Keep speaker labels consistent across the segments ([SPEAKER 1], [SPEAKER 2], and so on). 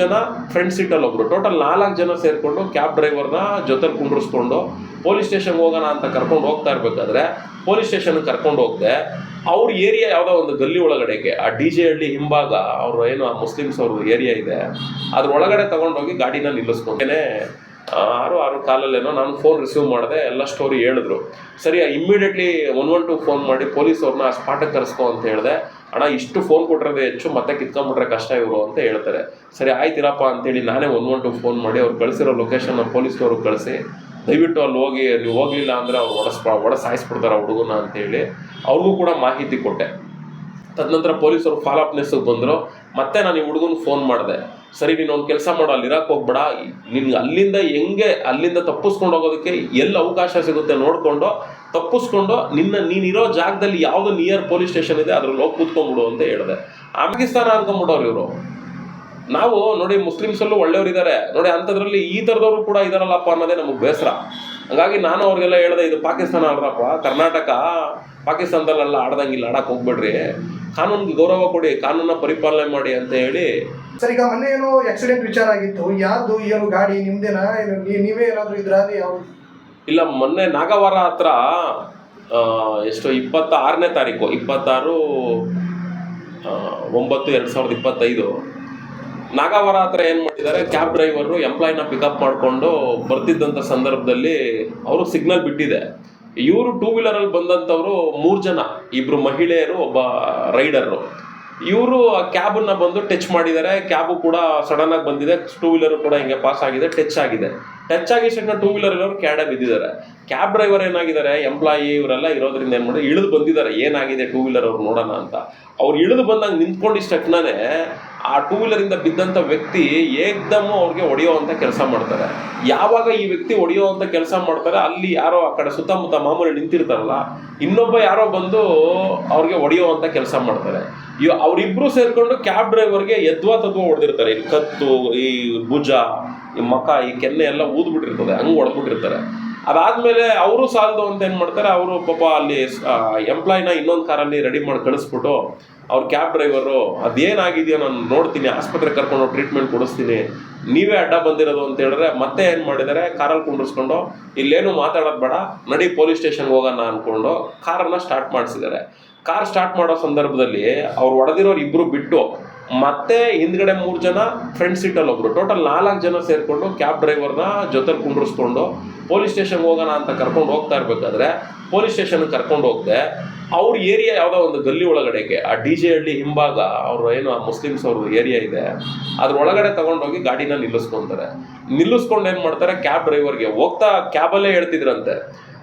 [SPEAKER 1] ಜನ ಫ್ರಂಟ್ ಸೀಟಲ್ಲಿ ಒಬ್ರು. ಟೋಟಲ್ ನಾಲ್ಕು ಜನ ಸೇರಿಕೊಂಡು ಕ್ಯಾಬ್ ಡ್ರೈವರ್ನ ಜೊತೆಲಿ ಕುಂಡ್ರಿಸ್ಕೊಂಡು ಪೊಲೀಸ್ ಸ್ಟೇಷನ್ಗೆ ಹೋಗೋಣ ಅಂತ ಕರ್ಕೊಂಡು ಹೋಗ್ತಾ ಇರ್ಬೇಕಾದ್ರೆ ಪೊಲೀಸ್ ಸ್ಟೇಷನ್ ಕರ್ಕೊಂಡು ಹೋಗದೆ, ಅವ್ರ ಏರಿಯಾ ಯಾವುದೋ ಒಂದು ಗಲ್ಲಿ ಒಳಗಡೆಗೆ, ಆ ಡಿ ಜೆ ಹಳ್ಳಿ ಹಿಂಭಾಗ, ಅವರು ಏನು ಆ ಮುಸ್ಲಿಮ್ಸ್ ಅವ್ರ ಏರಿಯಾ ಇದೆ, ಅದ್ರ ಒಳಗಡೆ ತಗೊಂಡೋಗಿ ಗಾಡಿನ ನಿಲ್ಲಿಸ್ಕೊಂಡೇನೆ ಆರು ಆರು ಕಾಲಲ್ಲೇನೋ ನಾನು ಫೋನ್ ರಿಸೀವ್ ಮಾಡಿದೆ, ಎಲ್ಲ ಸ್ಟೋರಿ ಹೇಳಿದ್ರು. ಸರಿ immediately one one two phone ಮಾಡಿ ಪೊಲೀಸ್ ಅವ್ರನ್ನ ಆ ಸ್ಪಾಟಕ್ಕೆ ಕರೆಸ್ಕೊ ಅಂತ ಹೇಳಿದೆ. ಅಣ್ಣ, ಇಷ್ಟು ಫೋನ್ ಕೊಟ್ಟಿರೋದೇ ಹೆಚ್ಚು ಮತ್ತೆ ಕಿತ್ಕೊಂಡ್ಬಿಟ್ರೆ ಕಷ್ಟ ಇವರು ಅಂತ ಹೇಳ್ತಾರೆ. ಸರಿ, ಆಯ್ತಿರಪ್ಪ ಅಂತೇಳಿ ನಾನೇ ಒನ್ ಒನ್ ಟು ಫೋನ್ ಮಾಡಿ ಅವ್ರು ಕಳಿಸಿರೋ ಲೊಕೇಶನ್ನ ಪೊಲೀಸ್ನವ್ರಿಗೆ ಕಳಿಸಿ, ದಯವಿಟ್ಟು ಅಲ್ಲಿ ಹೋಗಿ ನೀವು ಹೋಗ್ಲಿಲ್ಲ ಅಂದರೆ ಅವ್ರು ಒಡಸ್ ಒಡ ಸಾಯಿಸ್ಬಿಡ್ತಾರೆ ಹುಡುಗನ ಅಂತೇಳಿ ಅವ್ರಿಗೂ ಕೂಡ ಮಾಹಿತಿ ಕೊಟ್ಟೆ. ತದನಂತರ ಪೊಲೀಸರು ಫಾಲೋ ಅಪ್ನೆಸ್ಸಿಗೆ ಬಂದರು, ಮತ್ತೆ ನಾನು ಈ ಹುಡುಗನ ಫೋನ್ ಮಾಡಿದೆ. ಸರಿ, ನೀನು ಒಂದು ಕೆಲಸ ಮಾಡು, ಅಲ್ಲಿ ಇರಕ್ಕೆ ಹೋಗ್ಬೇಡ, ನಿನ್ಗೆ ಅಲ್ಲಿಂದ ಹೆಂಗೆ, ಅಲ್ಲಿಂದ ತಪ್ಪಿಸ್ಕೊಂಡು ಹೋಗೋದಕ್ಕೆ ಎಲ್ಲಿ ಅವಕಾಶ ಸಿಗುತ್ತೆ ನೋಡಿಕೊಂಡು ತಪ್ಪಿಸ್ಕೊಂಡು ನಿನ್ನ ನೀನಿರೋ ಜಾಗದಲ್ಲಿ ಯಾವುದು ನಿಯರ್ ಪೊಲೀಸ್ ಸ್ಟೇಷನ್ ಇದೆ, ಅದ್ರಲ್ಲಿ ಹೋಗಿ ಕೂತ್ಕೊಂಡ್ಬಿಡು ಅಂತ ಹೇಳಿದೆ. ಪಾಕಿಸ್ತಾನ ಅನ್ಕೊಂಬಿಡೋರು ಇವರು. ನಾವು ನೋಡಿ ಮುಸ್ಲಿಮ್ಸಲ್ಲೂ ಒಳ್ಳೆಯವರು ಇದ್ದಾರೆ ನೋಡಿ ಅಂಥದ್ರಲ್ಲಿ ಈ ಥರದವರು ಕೂಡ ಇದಾರಲ್ಲಪ್ಪ ಅನ್ನೋದೇ ನಮಗೆ ಬೇಸರ. ಹಂಗಾಗಿ ನಾನು ಅವ್ರಿಗೆಲ್ಲ ಹೇಳಿದೆ, ಇದು ಪಾಕಿಸ್ತಾನ ಆಡ್ರಪ್ಪ ಕರ್ನಾಟಕ ಪಾಕಿಸ್ತಾನದಲ್ಲೆಲ್ಲ ಆಡ್ದಂಗಿಲ್ಲ ಆಡಕ್ಕೆ ಹೋಗ್ಬೇಡ್ರಿ. ಕಾನೂನಿಗೆ ಗೌರವ ಕೊಡಿ, ಕಾನೂನ ಪರಿಪಾಲನೆ ಮಾಡಿ ಅಂತ ಹೇಳಿ.
[SPEAKER 2] ಸರ್, ಈಗ ಮೊನ್ನೆ ಏನೋ ಆಕ್ಸಿಡೆಂಟ್ ವಿಚಾರ ಆಗಿತ್ತು. ಯಾರ್ದು, ಏನು ಗಾಡಿ, ನಿಮ್ದೇನಾ? ನೀವೇ ಏನಾದ್ರು ಇದ್ರ ಯಾವ
[SPEAKER 1] ಇಲ್ಲ, ಮೊನ್ನೆ ನಾಗವಾರ ಹತ್ರ ಎಷ್ಟು ಇಪ್ಪತ್ತ ಆರನೇ ತಾರೀಕು, ಇಪ್ಪತ್ತಾರು ಒಂಬತ್ತು ಎರಡು ಸಾವಿರದ ಇಪ್ಪತ್ತೈದು. ನಾಗವಾರ ಹತ್ರ ಏನು ಮಾಡಿದ್ದಾರೆ ಕ್ಯಾಬ್ ಡ್ರೈವರು ಎಂಪ್ಲಾಯ್ನ ಪಿಕಪ್ ಮಾಡಿಕೊಂಡು ಬರ್ತಿದ್ದಂಥ ಸಂದರ್ಭದಲ್ಲಿ ಅವರು ಸಿಗ್ನಲ್ ಬಿಟ್ಟಿದೆ. ಇವರು ಟೂ ವೀಲರಲ್ಲಿ ಬಂದಂಥವರು ಮೂರು ಜನ ಇಬ್ಬರು ಮಹಿಳೆಯರು, ಒಬ್ಬ ರೈಡರು ಇವರು ಆ ಕ್ಯಾಬನ್ನು ಬಂದು ಟಚ್ ಮಾಡಿದ್ದಾರೆ. ಕ್ಯಾಬು ಕೂಡ ಸಡನ್ ಆಗಿ ಬಂದಿದೆ. ಟೂ ವೀಲರು ಕೂಡ ಹಿಂಗೆ ಪಾಸ್ ಆಗಿದೆ ಟಚ್ ಆಗಿದೆ. ಟಚ್ ಆಗಿ ಸಣ್ಣ ಟೂ ವೀಲರ್ ಇರೋರು ಕ್ಯಾಡಾ ಬಿದ್ದಿದ್ದಾರೆ. ಕ್ಯಾಬ್ ಡ್ರೈವರ್ ಏನಾಗಿದ್ದಾರೆ ಎಂಪ್ಲಾಯಿ ಇವರೆಲ್ಲ ಇರೋದ್ರಿಂದ ಏನು ಮಾಡಿದ್ರು, ಇಳಿದು ಬಂದಿದ್ದಾರೆ. ಏನಾಗಿದೆ ಟೂ ವೀಲರ್ ಅವ್ರು ನೋಡೋಣ ಅಂತ. ಅವ್ರು ಇಳಿದು ಬಂದಾಗ ನಿಂತ್ಕೊಂಡಿದ್ದ ತಕ್ಷಣನೇ ಆ ಟೂ ವೀಲರಿಂದ ಬಿದ್ದಂಥ ವ್ಯಕ್ತಿ ಏಕ್ದಮ್ ಅವ್ರಿಗೆ ಅಂತ ಕೆಲಸ ಮಾಡ್ತಾರೆ. ಯಾವಾಗ ಈ ವ್ಯಕ್ತಿ ಹೊಡೆಯುವಂಥ ಕೆಲಸ ಮಾಡ್ತಾರೆ, ಅಲ್ಲಿ ಯಾರೋ ಆ ಕಡೆ ಸುತ್ತಮುತ್ತ ಮಾಮೂಲಿ ನಿಂತಿರ್ತಾರಲ್ಲ, ಇನ್ನೊಬ್ಬ ಯಾರೋ ಬಂದು ಅವ್ರಿಗೆ ಅಂತ ಕೆಲಸ ಮಾಡ್ತಾರೆ. ಇವ್ ಅವರಿಬ್ರು ಸೇರ್ಕೊಂಡು ಕ್ಯಾಬ್ ಡ್ರೈವರ್ಗೆ ಎದ್ವಾ ತದ್ವಾ ಹೊಡೆದಿರ್ತಾರೆ. ಈ ಕತ್ತು, ಈ ಭುಜ, ಈ ಮಕ, ಈ ಕೆನ್ನೆ ಎಲ್ಲ ಊದ್ಬಿಟ್ಟಿರ್ತದೆ, ಹಂಗೆ ಹೊಡೆದ್ಬಿಟ್ಟಿರ್ತಾರೆ ಅದಾದ್ಮೇಲೆ ಅವರು ಸಾಲದು ಅಂತ ಏನು ಮಾಡ್ತಾರೆ, ಅವರು ಪಾಪ ಅಲ್ಲಿ ಎಂಪ್ಲಾಯ್ನ ಇನ್ನೊಂದು ಕಾರಲ್ಲಿ ರೆಡಿ ಮಾಡಿ ಕಳಿಸ್ಬಿಟ್ಟು ಅವ್ರ ಕ್ಯಾಬ್ ಡ್ರೈವರು ಅದೇನಾಗಿದೆಯೋ? ನಾನು ನೋಡ್ತೀನಿ, ಆಸ್ಪತ್ರೆಗೆ ಕರ್ಕೊಂಡು ಟ್ರೀಟ್ಮೆಂಟ್ ಕೊಡಿಸ್ತೀನಿ. ನೀವೇ ಅಡ್ಡ ಬಂದಿರೋದು ಅಂತ ಹೇಳಿದ್ರೆ ಮತ್ತೆ ಏನು ಮಾಡಿದ್ದಾರೆ? ಕಾರಲ್ಲಿ ಕುಂಡ್ರಿಸ್ಕೊಂಡು, ಇಲ್ಲೇನು ಮಾತಾಡೋದು ಬೇಡ, ನಡಿ ಪೊಲೀಸ್ ಸ್ಟೇಷನ್ಗೆ ಹೋಗೋಣ ಅಂದ್ಕೊಂಡು ಕಾರನ್ನು ಸ್ಟಾರ್ಟ್ ಮಾಡಿಸಿದ್ದಾರೆ. ಕಾರ್ ಸ್ಟಾರ್ಟ್ ಮಾಡೋ ಸಂದರ್ಭದಲ್ಲಿ ಅವ್ರು ಹೊಡೆದಿರೋರು ಇಬ್ಬರು ಬಿಟ್ಟು ಮತ್ತೆ ಹಿಂದ್ಗಡೆ ಮೂರು ಜನ ಫ್ರಂಟ್ ಸೀಟಲ್ಲಿ ಒಬ್ರು. ಟೋಟಲ್ ನಾಲ್ಕು ಜನ ಸೇರಿಕೊಂಡು ಕ್ಯಾಬ್ ಡ್ರೈವರ್ನ ಜೊತೆಲಿ ಕುಂಡ್ರಿಸ್ಕೊಂಡು ಪೊಲೀಸ್ ಸ್ಟೇಷನ್ಗೆ ಹೋಗೋಣ ಅಂತ ಕರ್ಕೊಂಡು ಹೋಗ್ತಾ ಇರ್ಬೇಕಾದ್ರೆ ಪೊಲೀಸ್ ಸ್ಟೇಷನ್ಗೆ ಕರ್ಕೊಂಡು ಹೋಗದೆ ಅವ್ರ ಏರಿಯಾ ಯಾವುದೋ ಒಂದು ಗಲ್ಲಿ ಒಳಗಡೆಗೆ, ಆ ಡಿ ಜೆ ಹಳ್ಳಿ ಹಿಂಭಾಗ, ಅವರು ಏನು, ಆ ಮುಸ್ಲಿಮ್ಸ್ ಅವ್ರ ಏರಿಯಾ ಇದೆ ಅದ್ರ ಒಳಗಡೆ ತಗೊಂಡೋಗಿ ಗಾಡಿನ ನಿಲ್ಲಿಸ್ಕೊಂತಾರೆ. ನಿಲ್ಲಿಸ್ಕೊಂಡು ಏನು ಮಾಡ್ತಾರೆ ಕ್ಯಾಬ್ ಡ್ರೈವರ್ಗೆ ಹೋಗ್ತಾ ಕ್ಯಾಬಲ್ಲೇ ಹೇಳ್ತಿದ್ರಂತೆ.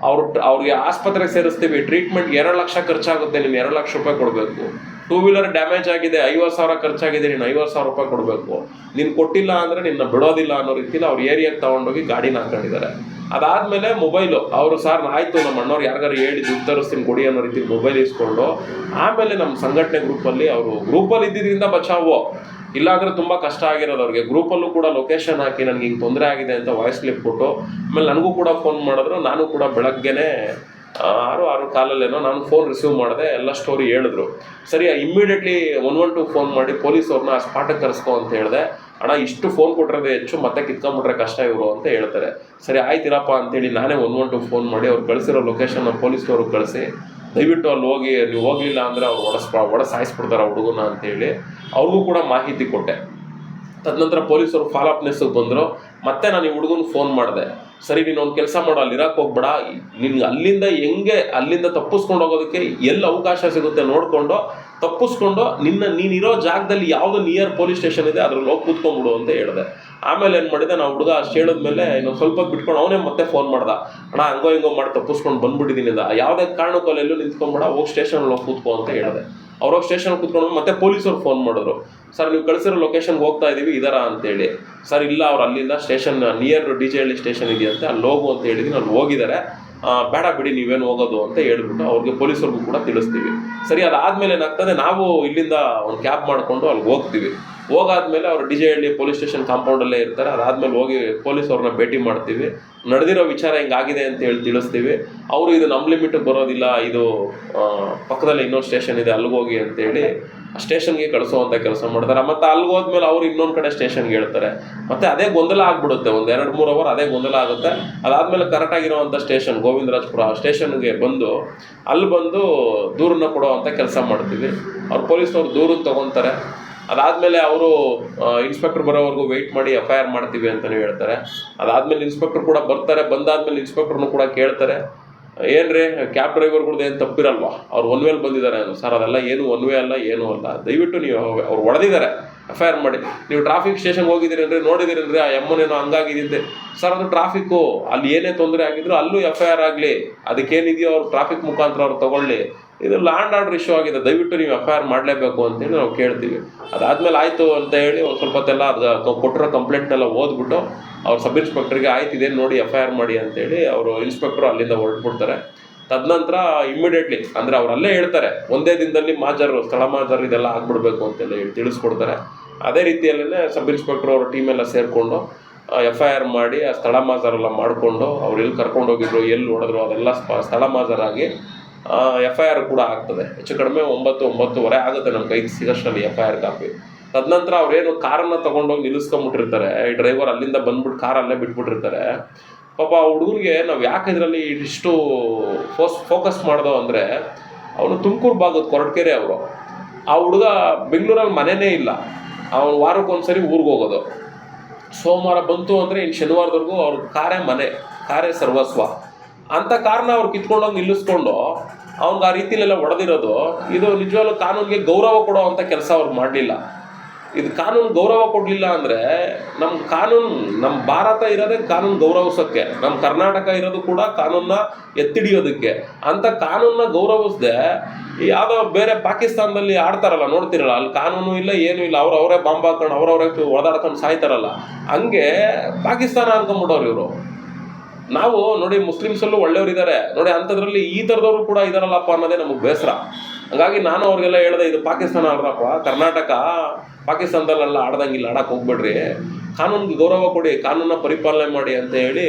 [SPEAKER 1] ಅವ್ರು ಅವ್ರಿಗೆ ಆಸ್ಪತ್ರೆಗೆ ಸೇರಿಸ್ತೀವಿ ಟ್ರೀಟ್ಮೆಂಟ್ಗೆ ಎರಡು ಲಕ್ಷ ಖರ್ಚಾಗುತ್ತೆ, ನೀನು ಎರಡು ಲಕ್ಷ ರೂಪಾಯಿ ಕೊಡಬೇಕು. ಟೂ ವೀಲರ್ ಡ್ಯಾಮೇಜ್ ಆಗಿದೆ, ಐವತ್ತು ಸಾವಿರ ಖರ್ಚಾಗಿದೆ, ನೀನು ಐವತ್ತು ಸಾವಿರ ರೂಪಾಯಿ ಕೊಡಬೇಕು. ನೀನು ಕೊಟ್ಟಿಲ್ಲ ಅಂದರೆ ನಿನ್ನ ಬಿಡೋದಿಲ್ಲ ಅನ್ನೋ ರೀತಿಯಲ್ಲಿ ಅವ್ರ ಏರಿಯಾಗೆ ತಗೊಂಡೋಗಿ ಗಾಡಿನ ಹಾಕೊಂಡಿದ್ದಾರೆ. ಅದಾದ್ಮೇಲೆ ಮೊಬೈಲು, ಅವರು ಸರ್, ಆಯ್ತು, ನಮ್ಮ ಅಣ್ಣವ್ರು ಯಾರಿಗಾರು ಹೇಳಿ ದುಡ್ಡು ತರಿಸ್ತೀನಿ, ಕೊಡಿ ಅನ್ನೋ ರೀತಿ ಮೊಬೈಲ್ ಇಸ್ಕೊಂಡು, ಆಮೇಲೆ ನಮ್ಮ ಸಂಘಟನೆ ಗ್ರೂಪಲ್ಲಿ ಅವರು ಗ್ರೂಪಲ್ಲಿ ಇದ್ದಿದ್ದರಿಂದ ಬಚಾವು? ಇಲ್ಲಾಂದ್ರೆ ತುಂಬ ಕಷ್ಟ ಆಗಿರೋದು ಅವ್ರಿಗೆ. ಗ್ರೂಪಲ್ಲೂ ಕೂಡ ಲೊಕೇಶನ್ ಹಾಕಿ ನನಗೆ ಹಿಂಗೆ ತೊಂದರೆ ಆಗಿದೆ ಅಂತ ವಾಯ್ಸ್ ಕ್ಲಿಪ್ ಕೊಟ್ಟು, ಆಮೇಲೆ ನನಗೂ ಕೂಡ ಫೋನ್ ಮಾಡಿದ್ರು, ನಾನು ಕೂಡ ಬೆಳಗ್ಗೆನೆ ಆರು ಆರು ಕಾಲಲ್ಲೇನೋ ನಾನು ಫೋನ್ ರಿಸೀವ್ ಮಾಡಿದೆ, ಎಲ್ಲ ಸ್ಟೋರಿ ಹೇಳಿದ್ರು. ಸರಿ immediately one one two phone ಮಾಡಿ ಪೊಲೀಸ್ ಅವ್ರನ್ನ ಆ ಸ್ಪಾಟಕ್ಕೆ ಕರೆಸ್ಕೊ ಅಂತ ಹೇಳಿದೆ. ಅಣ್ಣ, ಇಷ್ಟು ಫೋನ್ ಕೊಟ್ಟಿರೋದೇ ಹೆಚ್ಚು ಮತ್ತೆ ಕಿತ್ಕೊಂಡ್ಬಿಟ್ರೆ ಕಷ್ಟ ಇವರು ಅಂತ ಹೇಳ್ತಾರೆ. ಸರಿ, ಆಯ್ತಿರಪ್ಪ ಅಂತೇಳಿ ನಾನೇ ಒನ್ ಒನ್ ಟು ಫೋನ್ ಮಾಡಿ ಅವ್ರು ಕಳಿಸಿರೋ ಲೊಕೇಶನ್ನ ಪೊಲೀಸ್ನವ್ರಿಗೆ ಕಳಿಸಿ, ದಯವಿಟ್ಟು ಅಲ್ಲಿ ಹೋಗಿ, ನೀವು ಹೋಗಲಿಲ್ಲ ಅಂದರೆ ಅವ್ರು ಒಡಸ್ ಒಡ ಸಾಯಿಸ್ಬಿಡ್ತಾರೆ ಹುಡುಗನ ಅಂತೇಳಿ ಅವ್ರಿಗೂ ಕೂಡ ಮಾಹಿತಿ ಕೊಟ್ಟೆ. ತದನಂತರ ಪೊಲೀಸರು ಫಾಲೋ ಅಪ್ನೆಸ್ಸಿಗೆ ಬಂದರು, ಮತ್ತೆ ನಾನು ಈ ಹುಡುಗನ ಫೋನ್ ಮಾಡಿದೆ. ಸರಿ, ನೀನು ಒಂದು ಕೆಲಸ ಮಾಡು, ಅಲ್ಲಿ ಇರಕ್ಕೆ ಹೋಗ್ಬೇಡ. ನಿನ್ಗೆ ಅಲ್ಲಿಂದ ಹೆಂಗೆ, ಅಲ್ಲಿಂದ ತಪ್ಪಿಸ್ಕೊಂಡು ಹೋಗೋದಕ್ಕೆ ಎಲ್ಲಿ ಅವಕಾಶ ಸಿಗುತ್ತೆ ನೋಡಿಕೊಂಡು, ತಪ್ಪಿಸ್ಕೊಂಡು ನಿನ್ನ ನೀನಿರೋ ಜಾಗದಲ್ಲಿ ಯಾವುದು ನಿಯರ್ ಪೊಲೀಸ್ ಸ್ಟೇಷನ್ ಇದೆ, ಅದ್ರಲ್ಲಿ ಹೋಗಿ ಕೂತ್ಕೊಂಡ್ಬಿಡು ಅಂತ ಹೇಳಿದೆ. ಆಮೇಲೆ ಏನು ಮಾಡಿದೆ ನಾವು ಹುಡುಗ ಅಷ್ಟು ಹೇಳಿದ್ಮೇಲೆ ಇನ್ನೊಂದು ಸ್ವಲ್ಪ ಬಿಟ್ಕೊಂಡು ಅವನೇ ಮತ್ತೆ ಫೋನ್ ಮಾಡ್ದ. ಅಣ್ಣ, ಹಂಗೋ ಹಿಂಗೋ ಮಾಡಿ ತಪ್ಪಿಸ್ಕೊಂಡು ಬಂದ್ಬಿಟ್ಟಿದ್ದೀನಿ ಯಾವುದೇ ಕಾರಣಕ್ಕೂ ಅಲ್ಲೆಲ್ಲೂ ನಿಂತ್ಕೊಂಬೇಡ ಹೋಗಿ ಸ್ಟೇಷನಲ್ಲಿ ಹೋಗಿ ಕೂತ್ಕೋ ಅಂತ ಹೇಳಿದೆ. ಅವ್ರೋಗಿ ಸ್ಟೇಷನ್ ಕುತ್ಕೊಂಡು ಮತ್ತೆ ಪೊಲೀಸರು ಫೋನ್ ಮಾಡಿದ್ರು. ಸರ್ ನೀವು ಕಳಿಸಿರೋ ಲೊಕೇಶನ್ಗೆ ಹೋಗ್ತಾ ಇದ್ದೀವಿ ಇದರ ಅಂತೇಳಿ ಸರ್ ಇಲ್ಲ, ಅವ್ರು ಅಲ್ಲಿಂದ station near D J Halli station ಇದೆಯಂತೆ, ಅಲ್ಲಿ ಹೋಗು ಅಂತ ಹೇಳಿದ್ವಿ ಅಲ್ಲಿ ಹೋಗಿದ್ದಾರೆ. ಬೇಡ ಬಿಡಿ, ನೀವೇನು ಹೋಗೋದು ಅಂತ ಹೇಳ್ಬಿಟ್ಟು ಅವ್ರಿಗೆ ಪೊಲೀಸರಿಗೂ ಕೂಡ ತಿಳಿಸ್ತೀವಿ. ಸರಿ, ಅದಾದ್ಮೇಲೆ ಏನಾಗ್ತದೆ, ನಾವು ಇಲ್ಲಿಂದ ಒಂದು ಕ್ಯಾಬ್ ಮಾಡಿಕೊಂಡು ಅಲ್ಲಿಗೆ ಹೋಗ್ತೀವಿ. ಹೋಗಾದ್ಮೇಲೆ ಅವ್ರು D J Halli police station ಕಾಂಪೌಂಡಲ್ಲೇ ಇರ್ತಾರೆ. ಅದಾದ್ಮೇಲೆ ಹೋಗಿ ಪೊಲೀಸ್ ಅವ್ರನ್ನ ಭೇಟಿ ಮಾಡ್ತೀವಿ. ನಡೆದಿರೋ ವಿಚಾರ ಹಿಂಗಾಗಿದೆ ಅಂತ ಹೇಳಿ ತಿಳಿಸ್ತೀವಿ. ಅವರು ಇದು ನಮ್ಮ ಲಿಮಿಟಿಗೆ ಬರೋದಿಲ್ಲ, ಇದು ಪಕ್ಕದಲ್ಲಿ ಇನ್ನೊಂದು ಸ್ಟೇಷನ್ ಇದೆ, ಅಲ್ಲಿಗೆ ಹೋಗಿ ಅಂತೇಳಿ ಸ್ಟೇಷನ್ಗೆ ಕಳಿಸುವಂಥ ಕೆಲಸ ಮಾಡ್ತಾರೆ. ಮತ್ತೆ ಅಲ್ಲಿ ಹೋದ್ಮೇಲೆ ಅವ್ರು ಇನ್ನೊಂದು ಕಡೆ ಸ್ಟೇಷನ್ಗೆ ಹೇಳ್ತಾರೆ. ಮತ್ತೆ ಅದೇ ಗೊಂದಲ ಆಗ್ಬಿಡುತ್ತೆ. ಒಂದು ಎರಡು ಮೂರು ಅವರ್ ಅದೇ ಗೊಂದಲ ಆಗುತ್ತೆ. ಅದಾದಮೇಲೆ ಕರೆಕ್ಟ್ ಆಗಿರುವಂಥ ಸ್ಟೇಷನ್ ಗೋವಿಂದರಾಜಪುರ ಸ್ಟೇಷನ್ಗೆ ಬಂದು, ಅಲ್ಲಿ ಬಂದು ದೂರನ್ನ ಕೊಡುವಂಥ ಕೆಲಸ ಮಾಡ್ತೀವಿ. ಅವ್ರು ಪೊಲೀಸ್ನವ್ರು ದೂರನ್ನ ತಗೊಂತಾರೆ. ಅದಾದಮೇಲೆ ಅವರು ಇನ್ಸ್ಪೆಕ್ಟರ್ ಬರೋವರೆಗೂ ವೆಯ್ಟ್ ಮಾಡಿ ಎಫ್ ಐ ಆರ್ ಮಾಡ್ತೀವಿ ಅಂತಲೇ ಹೇಳ್ತಾರೆ. ಅದಾದಮೇಲೆ ಇನ್ಸ್ಪೆಕ್ಟರ್ ಕೂಡ ಬರ್ತಾರೆ. ಬಂದಾದಮೇಲೆ ಇನ್ಸ್ಪೆಕ್ಟರ್ನು ಕೂಡ ಕೇಳ್ತಾರೆ. ಏನ್ರಿ ಕ್ಯಾಬ್ ಡ್ರೈವರ್ಗಳ್ದು ಏನು ತಪ್ಪಿರಲ್ವಾ? ಅವ್ರು ಒನ್ ವೇಲ್ ಬಂದಿದ್ದಾರೆ ಸರ್, ಅದೆಲ್ಲ ಏನು ಒನ್ ವೇ ಅಲ್ಲ, ಏನೂ ಅಲ್ಲ. ದಯವಿಟ್ಟು ನೀವು ಅವ್ರು ಹೊಡೆದಿದ್ದಾರೆ ಎಫ್ ಐ ಆರ್ ಮಾಡಿ. ನೀವು ಟ್ರಾಫಿಕ್ ಸ್ಟೇಷನ್ಗೆ ಹೋಗಿದ್ದೀರಿ ಅಂದ್ರೆ ನೋಡಿದಿರಿ ಅಂದ್ರೆ ಆ ಎಮ್ಮನೇನೋ ಹಂಗಾಗಿದ್ದೆ ಸರ್, ಅದು ಟ್ರಾಫಿಕ್ಕು ಅಲ್ಲಿ ಏನೇ ತೊಂದರೆ ಆಗಿದ್ರು ಅಲ್ಲೂ ಎಫ್ ಐ ಆರ್ ಆಗಲಿ. ಅದಕ್ಕೇನಿದೆಯೋ ಅವ್ರು ಟ್ರಾಫಿಕ್ ಮುಖಾಂತರ ಅವ್ರು ತಗೊಳ್ಳಿ. ಇದು ಲ್ಯಾಂಡ್ ಆರ್ಡರ್ ಇಶ್ಯೂ ಆಗಿದೆ, ದಯವಿಟ್ಟು ನೀವು ಎಫ್ ಐ ಆರ್ ಮಾಡಲೇಬೇಕು ಅಂತೇಳಿ ನಾವು ಕೇಳ್ತೀವಿ. ಅದಾದ್ಮೇಲೆ ಆಯಿತು ಅಂತ ಹೇಳಿ ಒಂದು ಸ್ವಲ್ಪ ಹೊತ್ತೆಲ್ಲ ಅದು ಕೊಟ್ಟಿರೋ ಕಂಪ್ಲೇಂಟ್ನೆಲ್ಲ ಓದ್ಬಿಟ್ಟು ಅವ್ರ ಸಬ್ ಇನ್ಸ್ಪೆಕ್ಟರ್ಗೆ ಆಯ್ತು ಇದೇನು ನೋಡಿ ಎಫ್ ಐ ಆರ್ ಮಾಡಿ ಅಂತೇಳಿ ಅವರು ಇನ್ಸ್ಪೆಕ್ಟರ್ ಅಲ್ಲಿಂದ ಹೊರಟ್ಬಿಡ್ತಾರೆ. ತದನಂತರ ಇಮ್ಮಿಡಿಯೇಟ್ಲಿ ಅಂದರೆ ಅವರಲ್ಲೇ ಹೇಳ್ತಾರೆ, ಒಂದೇ ದಿನದಲ್ಲಿ ಮಾಜರು, ಸ್ಥಳ ಮಾಜರು ಇದೆಲ್ಲ ಆಗ್ಬಿಡ್ಬೇಕು ಅಂತೆಲ್ಲ ಹೇಳಿ ತಿಳಿಸ್ಕೊಡ್ತಾರೆ. ಅದೇ ರೀತಿಯಲ್ಲೇ ಸಬ್ ಇನ್ಸ್ಪೆಕ್ಟರ್ ಅವ್ರ ಟೀಮ್ ಎಲ್ಲ ಸೇರಿಕೊಂಡು ಎಫ್ ಐ ಆರ್ ಮಾಡಿ, ಆ ಸ್ಥಳ ಮಾಜರೆಲ್ಲ ಮಾಡಿಕೊಂಡು, ಅವ್ರು ಎಲ್ಲಿ ಕರ್ಕೊಂಡು ಹೋಗಿದ್ರು ಎಲ್ಲಿ ಹೊಡೆದ್ರು, ಅದೆಲ್ಲ ಸ್ಥಳ ಮಾಜರಾಗಿ ಎಫ್ ಐ ಆರ್ ಕೂಡ ಆಗ್ತದೆ. ಹೆಚ್ಚು ಕಡಿಮೆ ಒಂಬತ್ತು, ಒಂಬತ್ತುವರೆ ಆಗುತ್ತೆ ನಮ್ಮ ಕೈಗೆ ಸಿಗೋಷ್ಟರಲ್ಲಿ ಎಫ್ ಐ ಆರ್ ಕಾಪಿ. ತದನಂತರ ಅವ್ರೇನು ಕಾರನ್ನ ತಗೊಂಡೋಗಿ ನಿಲ್ಲಿಸ್ಕೊಂಬಿಟ್ಟಿರ್ತಾರೆ. ಈ ಡ್ರೈವರ್ ಅಲ್ಲಿಂದ ಬಂದ್ಬಿಟ್ಟು ಅಲ್ಲೇ ಬಿಟ್ಬಿಟ್ಟಿರ್ತಾರೆ. ಪಾಪ ಆ ಹುಡುಗನಿಗೆ ನಾವು ಯಾಕೆ ಇದರಲ್ಲಿ ಇಷ್ಟು ಫೋಸ್ ಫೋಕಸ್ ಮಾಡ್ದೋ ಅಂದರೆ ಅವನು ತುಮಕೂರು ಭಾಗದ ಕೊರಟಗೆರೆ ಅವರು. ಆ ಹುಡುಗ ಬೆಂಗಳೂರಲ್ಲಿ ಮನೆನೇ ಇಲ್ಲ. ಅವನು ವಾರಕ್ಕೊಂದ್ಸರಿ ಊರಿಗೆ ಹೋಗೋದು. ಸೋಮವಾರ ಬಂತು ಅಂದರೆ ಇನ್ನು ಶನಿವಾರದವರೆಗೂ ಅವ್ರ ಕಾರೇ ಮನೆ ಕಾರೇ ಸರ್ವಸ್ವ. ಅಂಥ ಕಾರ್ನ ಅವ್ರು ಕಿತ್ಕೊಂಡೋಗಿ ನಿಲ್ಲಿಸ್ಕೊಂಡು ಅವ್ನಿಗೆ ಆ ರೀತಿಲೆಲ್ಲ ಒಡೆದಿರೋದು, ಇದು ನಿಜವಾಗ್ಲೂ ಕಾನೂನಿಗೆ ಗೌರವ ಕೊಡೋ ಅಂತ ಕೆಲಸ ಅವ್ರು ಮಾಡಲಿಲ್ಲ. ಇದು ಕಾನೂನು ಗೌರವ ಕೊಡಲಿಲ್ಲ ಅಂದರೆ ನಮ್ಮ ಕಾನೂನು ನಮ್ಮ ಭಾರತ ಇರೋದೇ ಕಾನೂನು ಗೌರವಿಸೋಕ್ಕೆ ನಮ್ಮ ಕರ್ನಾಟಕ ಇರೋದು ಕೂಡ ಕಾನೂನನ್ನ ಎತ್ತಿಡಿಯೋದಕ್ಕೆ. ಅಂಥ ಕಾನೂನನ್ನ ಗೌರವಿಸದೆ, ಯಾವುದೋ ಬೇರೆ ಪಾಕಿಸ್ತಾನದಲ್ಲಿ ಆಡ್ತಾರಲ್ಲ, ನೋಡ್ತಿರಲ್ಲ, ಅಲ್ಲಿ ಕಾನೂನು ಇಲ್ಲ, ಏನೂ ಇಲ್ಲ, ಅವ್ರು ಅವರೇ ಬಾಂಬ್ ಹಾಕೊಂಡು ಅವ್ರವರೇ ಓಡಾಡ್ಕೊಂಡು ಸಾಯ್ತಾರಲ್ಲ. ಹಂಗೆ ಪಾಕಿಸ್ತಾನ ಅನ್ಕೊಂಬಿಟ್ಟವ್ರು ಇವರು. ನಾವು ನೋಡಿ ಮುಸ್ಲಿಮ್ಸಲ್ಲೂ ಒಳ್ಳೆಯವ್ರಿದ್ದಾರೆ. ನೋಡಿ ಅಂಥದ್ರಲ್ಲಿ ಈ ಥರದವರು ಕೂಡ ಇದಾರಲ್ಲಪ್ಪ ಅನ್ನೋದೇ ನಮಗೆ ಬೇಸರ. ಹಂಗಾಗಿ ನಾನು ಅವ್ರಿಗೆಲ್ಲ ಹೇಳ್ದೆ, ಇದು ಪಾಕಿಸ್ತಾನ ಆಡ್ರಪ್ಪ ಕರ್ನಾಟಕ ಪಾಕಿಸ್ತಾನದಲ್ಲೆಲ್ಲ ಆಡ್ದಂಗಿಲ್ಲ ಆಡಕ್ಕೆ ಹೋಗ್ಬೇಡ್ರಿ. ಕಾನೂನಿಗೆ ಗೌರವ ಕೊಡಿ ಕಾನೂನ ಪರಿಪಾಲನೆ ಮಾಡಿ ಅಂತ ಹೇಳಿ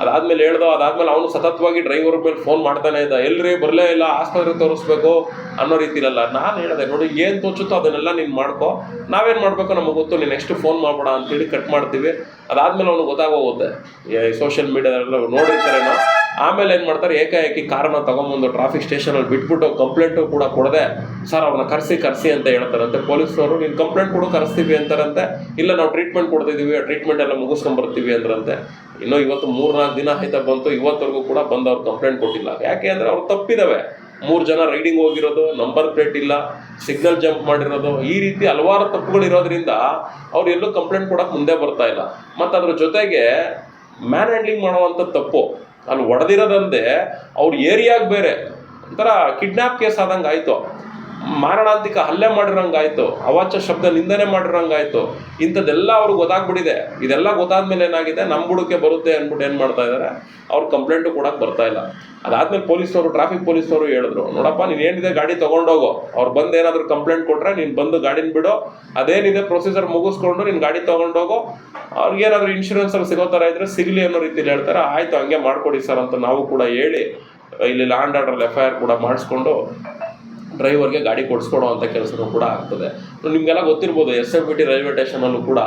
[SPEAKER 1] ಅದಾದ್ಮೇಲೆ ಹೇಳ್ದೋ, ಅದಾದ್ಮೇಲೆ ಅವನು ಸತತವಾಗಿ ಡ್ರೈವರ್ ಮೇಲೆ ಫೋನ್ ಮಾಡ್ತಾನೆ ಇದ್ದ. ಎಲ್ರಿ ಬರಲೇ ಇಲ್ಲ ಆಸ್ಪತ್ರೆಗೆ ತೋರಿಸ್ಬೇಕು ಅನ್ನೋ ರೀತಿಲಲ್ಲ ನಾನು ಹೇಳಿದೆ, ನೋಡಿ, ಏನು ತೋಚುತ್ತೋ ಅದನ್ನೆಲ್ಲ ನೀನು ಮಾಡ್ಕೋ. ನಾವೇನು ಮಾಡಬೇಕು ನಮಗೆ ಗೊತ್ತು. ನೀನು ನೆಕ್ಸ್ಟ್ ಫೋನ್ ಮಾಡ್ಬೇಡ ಅಂತೇಳಿ ಕಟ್ ಮಾಡ್ತೀವಿ. ಅದಾದ್ಮೇಲೆ ಅವ್ನಿಗೆ ಗೊತ್ತಾಗೋಗುತ್ತೆ. ಸೋಷಿಯಲ್ ಮೀಡಿಯಾದಲ್ಲ ನೋಡಿರ್ತಾರೇನೋ ಆಮೇಲೆ ಏನು ಮಾಡ್ತಾರೆ, ಏಕಾಏಕಿ ಕಾರನ್ನ ತಗೊಂಬಂದು ಟ್ರಾಫಿಕ್ ಸ್ಟೇಷನಲ್ಲಿ ಬಿಟ್ಬಿಟ್ಟು ಕಂಪ್ಲೇಂಟು ಕೂಡ ಕೊಡದೆ, ಸರ್ ಅವ್ರನ್ನ ಕರೆಸಿ ಕರೆಸಿ ಅಂತ ಹೇಳ್ತಾರಂತೆ ಪೊಲೀಸ್ನವರು, ನೀನು ಕಂಪ್ಲೇಂಟ್ ಕೊಡು, ಕರೆಸ್ತೀವಿ ಅಂತಾರಂತೆ. ಇಲ್ಲ, ನಾವು ಟ್ರೀಟ್ಮೆಂಟ್ ಕೊಡ್ತಿದ್ದೀವಿ ಟ್ರೀಟ್ಮೆಂಟ್ ಎಲ್ಲ ಮುಗಿಸ್ಕೊಂಡ್ಬರ್ತೀವಿ ಅಂದ್ರಂತೆ ಇನ್ನೂ ಇವತ್ತು ಮೂರ್ನಾಲ್ಕು ದಿನ ಆಯ್ತಾ ಬಂತು ಇವತ್ತರೆಗೂ ಕೂಡ ಬಂದು ಅವ್ರು ಕಂಪ್ಲೇಂಟ್ ಕೊಟ್ಟಿಲ್ಲ. ಯಾಕೆ ಅಂದರೆ ಅವ್ರು ತಪ್ಪಿದ್ದಾವೆ ಮೂರು ಜನ ರೈಡಿಂಗ್ ಹೋಗಿರೋದು ನಂಬರ್ ಪ್ಲೇಟ್ ಇಲ್ಲ ಸಿಗ್ನಲ್ ಜಂಪ್ ಮಾಡಿರೋದು, ಈ ರೀತಿ ಹಲವಾರು ತಪ್ಪುಗಳಿರೋದ್ರಿಂದ ಅವ್ರು ಎಲ್ಲೂ ಕಂಪ್ಲೇಂಟ್ ಕೊಡಕ್ಕೆ ಮುಂದೆ ಬರ್ತಾ ಇಲ್ಲ. ಮತ್ತು ಅದ್ರ ಜೊತೆಗೆ ಮ್ಯಾನ್ ಹ್ಯಾಂಡ್ಲಿಂಗ್ ಮಾಡುವಂಥ ತಪ್ಪು. ಅಲ್ಲಿ ಒಡೆದಿರೋದಂದೆ ಅವ್ರ ಏರಿಯಾಗೆ ಬೇರೆ. ಒಂಥರ ಕಿಡ್ನಾಪ್ ಕೇಸ್ ಆದಂಗೆ ಆಯಿತು ಮಾರಣಾಂತಿಕ ಹಲ್ಲೆ ಮಾಡಿರೋಂಗಾಯ್ತು, ಅವಾಚ್ಯ ಶಬ್ದ ನಿಂದನೆ ಮಾಡಿರೋಂಗಾಯ್ತು, ಇಂಥದ್ದೆಲ್ಲ ಅವ್ರಿಗೆ ಗೊತ್ತಾಗ್ಬಿಟ್ಟಿದೆ. ಇದೆಲ್ಲ ಗೊತ್ತಾದ್ಮೇಲೆ ಏನಾಗಿದೆ? ನಮ್ಮ ಬುಡಕ್ಕೆ ಬರುತ್ತೆ ಅಂದ್ಬಿಟ್ಟು ಏನು ಮಾಡ್ತಾ ಇದ್ದಾರೆ ಅವ್ರು ಕಂಪ್ಲೇಂಟು ಕೊಡಕ್ಕೆ ಬರ್ತಾ ಇಲ್ಲ. ಅದಾದ್ಮೇಲೆ ಪೊಲೀಸ್ನವರು ಟ್ರಾಫಿಕ್ ಪೊಲೀಸ್ನವರು ಹೇಳಿದ್ರು, ನೋಡಪ್ಪ, ನೀನು ಏನಿದೆ ಗಾಡಿ ತಗೊಂಡೋಗೋ. ಅವ್ರು ಬಂದು ಏನಾದರೂ ಕಂಪ್ಲೇಂಟ್ ಕೊಟ್ಟರೆ ನೀನು ಬಂದು ಗಾಡಿನ ಬಿಡು. ಅದೇನಿದೆ ಪ್ರೊಸೀಜರ್ ಮುಗಿಸ್ಕೊಂಡು ನೀನು ಗಾಡಿ ತೊಗೊಂಡೋಗೋ. ಅವ್ರಿಗೇನಾದರೂ ಇನ್ಶೂರೆನ್ಸ್ ಅಲ್ಲಿ ಸಿಗೋ ಥರ ಇದ್ರೆ ಸಿಗಲಿ ಅನ್ನೋ ರೀತಿಯಲ್ಲಿ ಹೇಳ್ತಾರೆ. ಆಯಿತು, ಹಂಗೆ ಮಾಡ್ಕೊಡಿ ಸರ್ ಅಂತ ನಾವು ಕೂಡ ಹೇಳಿ, ಇಲ್ಲಿ land order F I R ಕೂಡ ಮಾಡಿಸ್ಕೊಂಡು ಡ್ರೈವರ್ಗೆ ಗಾಡಿ ಕೊಡಿಸ್ಕೊಡೋ ಅಂಥ ಕೆಲಸನೂ ಕೂಡ ಆಗ್ತದೆ. ನಿಮಗೆಲ್ಲ ಗೊತ್ತಿರ್ಬೋದು, S F B T railway ಸ್ಟೇಷನಲ್ಲೂ ಕೂಡ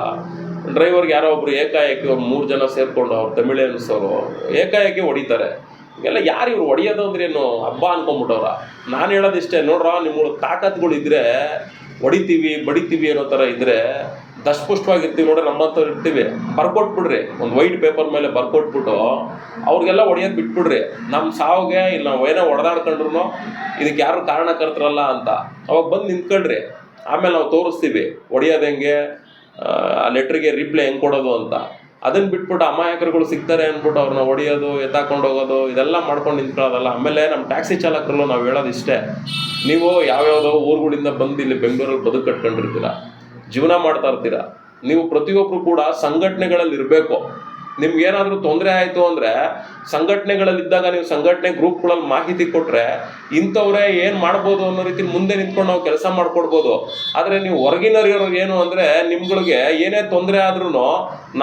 [SPEAKER 1] ಡ್ರೈವರ್ಗೆ ಯಾರೋ ಒಬ್ರು ಏಕಾಏಕಿ ಒಂದು ಮೂರು ಜನ ಸೇರಿಕೊಂಡು ಅವ್ರು ತಮಿಳಿಯನ್ಸ್ ಏಕಾಏಕಿ ಹೊಡಿತಾರೆ. ಎಲ್ಲ ಯಾರು ಇವ್ರು ಹೊಡಿಯೋದು ಅಂದ್ರೇನು ಹಬ್ಬ ಅನ್ಕೊಂಬಿಟ್ಟವ್ರ. ನಾನು ಹೇಳೋದಿಷ್ಟೇ, ನೋಡ್ರ ನಿಮ್ಮ ತಾಕತ್ಗಳು ಇದ್ರೆ ಹೊಡಿತೀವಿ, ಬಡಿತೀವಿ ಅನ್ನೋ ಥರ ಇದ್ರೆ ದಷ್ಟಪುಷ್ಟವಾಗಿರ್ತೀವಿ ನೋಡ್ರಿ ಹತ್ರ ಇರ್ತೀವಿ. ಬರ್ಕೊಟ್ಬಿಡ್ರಿ. ಒಂದು ವೈಟ್ ಪೇಪರ್ ಮೇಲೆ ಬರ್ಕೊಟ್ಬಿಟ್ಟು ಅವ್ರಿಗೆಲ್ಲ ಹೊಡಿಯೋದು ಬಿಟ್ಬಿಡ್ರಿ. ನಮ್ಮ ಸಾವಿಗೆ ಇಲ್ಲ ನಾವು ಏನೋ ಹೊಡೆದಾಡ್ಕೊಂಡ್ರು ಇದಕ್ಕೆ ಯಾರು ಕಾರಣಕರ್ತರಲ್ಲ ಅಂತ ಅವಾಗ ಬಂದು ನಿಂತ್ಕೊಂಡ್ರಿ. ಆಮೇಲೆ ನಾವು ತೋರಿಸ್ತೀವಿ. ಹೊಡಿಯೋದು ಹೆಂಗೆ? ಆ ಲೆಟ್ರಿಗೆ ರಿಪ್ಲೈ ಹೆಂಗೆ ಕೊಡೋದು ಅಂತ. ಅದನ್ನ ಬಿಟ್ಬಿಟ್ಟು ಅಮಾಯಕರುಗಳು ಸಿಗ್ತಾರೆ ಅಂದ್ಬಿಟ್ಟು ಅವ್ರನ್ನ ಹೊಡಿಯೋದು ಎತ್ತಾಕೊಂಡು ಹೋಗೋದು, ಇದೆಲ್ಲ ಮಾಡ್ಕೊಂಡು ನಿಂತ್ಕೊಳ್ಳೋದಲ್ಲ. ಆಮೇಲೆ ನಮ್ಮ ಟ್ಯಾಕ್ಸಿ ಚಾಲಕರಲ್ಲೂ ನಾವು ಹೇಳೋದು ಇಷ್ಟೇ. ನೀವು ಯಾವ್ಯಾವುದೋ ಊರುಗಳಿಂದ ಬಂದು ಇಲ್ಲಿ ಬೆಂಗಳೂರಲ್ಲಿ ಬದುಕು ಕಟ್ಕೊಂಡಿರ್ತೀರ. ಜೀವನ ಮಾಡ್ತಾ ಇರ್ತೀರ? ನೀವು ಪ್ರತಿಯೊಬ್ಬರು ಕೂಡ ಸಂಘಟನೆಗಳಲ್ಲಿ ಇರಬೇಕು. ನಿಮ್ಗೆ ಏನಾದರೂ ತೊಂದರೆ ಆಯಿತು ಅಂದರೆ ಸಂಘಟನೆಗಳಲ್ಲಿದ್ದಾಗ ನೀವು ಸಂಘಟನೆ ಗ್ರೂಪ್ಗಳಲ್ಲಿ ಮಾಹಿತಿ ಕೊಟ್ಟರೆ ಇಂಥವ್ರೆ ಏನು ಮಾಡ್ಬೋದು ಅನ್ನೋ ರೀತಿ ಮುಂದೆ ನಿಂತ್ಕೊಂಡು ನಾವು ಕೆಲಸ ಮಾಡ್ಕೊಡ್ಬೋದು. ಆದರೆ ನೀವು ಹೊರಗಿನವ್ರಿಗೆ ಏನು ಅಂದರೆ ನಿಮ್ಗಳಿಗೆ ಏನೇ ತೊಂದರೆ ಆದ್ರೂ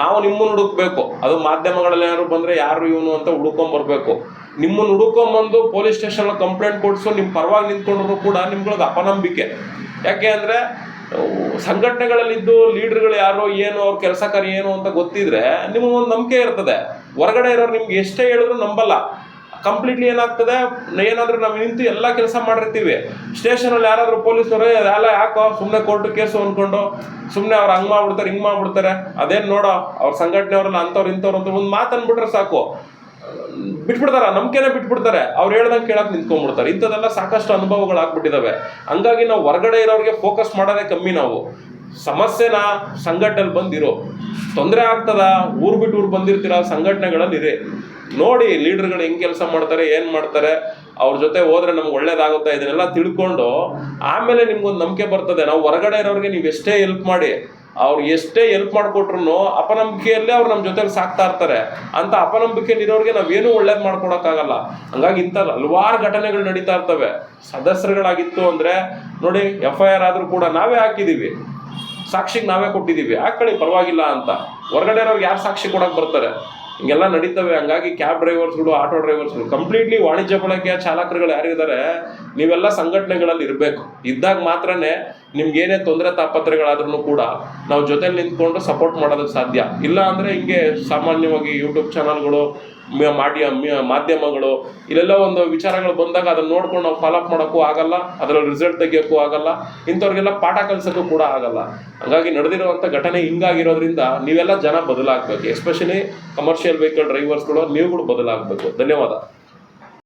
[SPEAKER 1] ನಾವು ನಿಮ್ಮನ್ನು ಹುಡುಕ್ಬೇಕು. ಅದು ಮಾಧ್ಯಮಗಳಲ್ಲಿ ಏನಾದ್ರು ಬಂದರೆ ಯಾರು ಇವನು ಅಂತ ಹುಡುಕೊಂಬರ್ಬೇಕು ನಿಮ್ಮನ್ನು ಹುಡುಕೊಂಬಂದು ಪೊಲೀಸ್ ಸ್ಟೇಷನ್ ಕಂಪ್ಲೇಂಟ್ ಕೊಡಿಸು ನಿಮ್ಮ ಪರವಾಗಿ ನಿಂತ್ಕೊಂಡ್ರು ಕೂಡ ನಿಮ್ಗಳಿಗೆ ಅಪನಂಬಿಕೆ. ಯಾಕೆ ಅಂದರೆ ಸಂಘಟನೆಗಳಲ್ಲಿದ್ದು ಲೀಡರ್ಗಳು ಯಾರು ಏನು, ಅವ್ರ ಕೆಲಸ ಕಾರ್ಯ ಏನು ಅಂತ ಗೊತ್ತಿದ್ರೆ ನಿಮಗೊಂದು ನಂಬಿಕೆ ಇರ್ತದೆ. ಹೊರಗಡೆ ಇರೋರು ನಿಮ್ಗೆ ಎಷ್ಟೇ ಹೇಳಿದ್ರು ನಂಬಲ್ಲ. ಕಂಪ್ಲೀಟ್ಲಿ ಏನಾಗ್ತದೆ? ಏನಾದ್ರೂ ನಾವು ನಿಂತು ಎಲ್ಲ ಕೆಲಸ ಮಾಡಿರ್ತೀವಿ. ಸ್ಟೇಷನಲ್ಲಿ ಯಾರಾದರೂ ಪೊಲೀಸರು ಎಲ್ಲ ಯಾಕೋ? ಸುಮ್ಮನೆ ಕೋರ್ಟ್ ಕೇಸು ಅನ್ಕೊಂಡು ಸುಮ್ಮನೆ ಅವ್ರು ಹಂಗ್ ಮಾಡ್ಬಿಡ್ತಾರೆ, ಹಿಂಗ್ ಮಾಡ್ಬಿಡ್ತಾರೆ. ಅದೇನ್ ನೋಡೋ, ಅವ್ರ ಸಂಘಟನೆಯವರೆಲ್ಲ ಅಂಥವ್ರು ಇಂಥವ್ರು ಅಂತ ಒಂದು ಮಾತು ಅಂದ್ಬಿಟ್ರೆ ಸಾಕು. ಬಿಟ್ಬಿಡ್ತಾರ, ನಂಬಿಕೆನೆ ಬಿಟ್ಬಿಡ್ತಾರೆ. ಅವ್ರು ಹೇಳ್ದಂಗೆ ಕೇಳಕ್ ನಿಂತ್ಕೊಂಡ್ಬಿಡ್ತಾರೆ. ಇಂಥದೆಲ್ಲ ಸಾಕಷ್ಟು ಅನುಭವಗಳು ಆಗ್ಬಿಟ್ಟಿದಾವೆ. ಹಂಗಾಗಿ ನಾವು ಹೊರಗಡೆ ಇರೋರಿಗೆ ಫೋಕಸ್ ಮಾಡೋದೇ ಕಮ್ಮಿ ನಾವು. ಸಮಸ್ಯೆನ ಸಂಘಟನೆಯಲ್ಲಿ ಬಂದಿರೋ. ತೊಂದರೆ ಆಗ್ತದ? ಊರ್ ಬಿಟ್ಟು ಊರ್ ಬಂದಿರ್ತೀರ? ಸಂಘಟನೆಗಳಲ್ಲಿ ಇರಿ ನೋಡಿ, ಲೀಡರ್ಗಳು ಹೆಂಗ್ ಕೆಲಸ ಮಾಡ್ತಾರೆ, ಏನು ಮಾಡ್ತಾರೆ, ಅವ್ರ ಜೊತೆ ಹೋದ್ರೆ ನಮ್ಗೆ ಒಳ್ಳೇದಾಗುತ್ತೆ? ಇದನ್ನೆಲ್ಲ ತಿಳ್ಕೊಂಡು ಆಮೇಲೆ ನಿಮ್ಗೊಂದು ನಂಬಿಕೆ ಬರ್ತದೆ. ನಾವು ಹೊರಗಡೆ ಇರೋರಿಗೆ ನೀವು ಎಷ್ಟೇ ಹೆಲ್ಪ್ ಮಾಡಿ ಅವ್ರು ಎಷ್ಟೇ ಹೆಲ್ಪ್ ಮಾಡಿಕೊಟ್ರು ಅಪನಂಬಿಕೆಯಲ್ಲೇ ಅವ್ರು ನಮ್ಮ ಜೊತೆಲಿ ಸಾಕ್ತಾ ಇರ್ತಾರೆ. ಅಂತ ಅಪನಂಬಿಕೆ ಇರೋರಿಗೆ ನಾವೇನು ಒಳ್ಳೇದು ಮಾಡ್ಕೊಡೋಕ್ಕಾಗಲ್ಲ. ಹಂಗಾಗಿ ಇಂಥ ಹಲವಾರು ಘಟನೆಗಳು ನಡೀತಾ ಇರ್ತವೆ. ಸದಸ್ಯರುಗಳಾಗಿತ್ತು ಅಂದ್ರೆ ನೋಡಿ ಎಫ್ ಐ ಆರ್ ಆದ್ರೂ ಕೂಡ ನಾವೇ ಹಾಕಿದೀವಿ. ಸಾಕ್ಷಿಗೆ ನಾವೇ ಕೊಟ್ಟಿದ್ದೀವಿ ಹಾಕೊಳ್ಳಿ ಪರವಾಗಿಲ್ಲ ಅಂತ. ಹೊರಗಡೆ ಇರೋರ್ಗೆ ಯಾರು ಸಾಕ್ಷಿ ಕೊಡೋಕೆ ಬರ್ತಾರೆ? ಹಿಂಗೆಲ್ಲ ನಡೀತವೆ. ಹಂಗಾಗಿ ಕ್ಯಾಬ್ ಡ್ರೈವರ್ಸ್ಗಳು ಆಟೋ ಡ್ರೈವರ್ಸ್ಗಳು ಕಂಪ್ಲೀಟ್ಲಿ ವಾಣಿಜ್ಯ ಬಳಕೆಯ ಚಾಲಕರುಗಳು ಯಾರಿದ್ದಾರೆ, ನೀವೆಲ್ಲ ಸಂಘಟನೆಗಳಲ್ಲಿ ಇರಬೇಕು. ಇದ್ದಾಗ ಮಾತ್ರನೇ ನಿಮ್ಗೆ ಏನೇ ತೊಂದರೆ ತಾಪತ್ರೆಗಳಾದ್ರೂ ಕೂಡ ನಾವು ಜೊತೆಲಿ ನಿಂತ್ಕೊಂಡು ಸಪೋರ್ಟ್ ಮಾಡೋದಕ್ಕೆ ಸಾಧ್ಯ. ಇಲ್ಲ ಅಂದರೆ ಹಿಂಗೆ ಸಾಮಾನ್ಯವಾಗಿ ಯೂಟ್ಯೂಬ್ ಚಾನಲ್ಗಳು ಮ್ಯ- ಮಾಧ್ಯಮಗಳು, ಇಲ್ಲೆಲ್ಲ ಒಂದು ವಿಚಾರಗಳು ಬಂದಾಗ ಅದನ್ನ ನೋಡ್ಕೊಂಡು ನಾವು ಫಾಲೋಅಪ್ ಮಾಡೋಕ್ಕೂ ಆಗಲ್ಲ, ಅದರಲ್ಲಿ ರಿಸಲ್ಟ್ ತೆಗಿಯೋಕ್ಕೂ ಆಗಲ್ಲ, ಇಂಥವ್ರಿಗೆಲ್ಲ ಪಾಠ ಕಲಿಸೋಕ್ಕೂ ಕೂಡ ಆಗಲ್ಲ. ಹಾಗಾಗಿ ನಡೆದಿರುವಂಥ ಘಟನೆ ಹಿಂಗಾಗಿರೋದ್ರಿಂದ ನೀವೆಲ್ಲ ಜನ ಬದಲಾಗಬೇಕು ಎಸ್ಪೆಷಲಿ ಕಮರ್ಷಿಯಲ್ ವೆಹಿಕಲ್ ಡ್ರೈವರ್ಸ್ಗಳು ನೀವುಗಳು ಬದಲಾಗಬೇಕು. ಧನ್ಯವಾದ.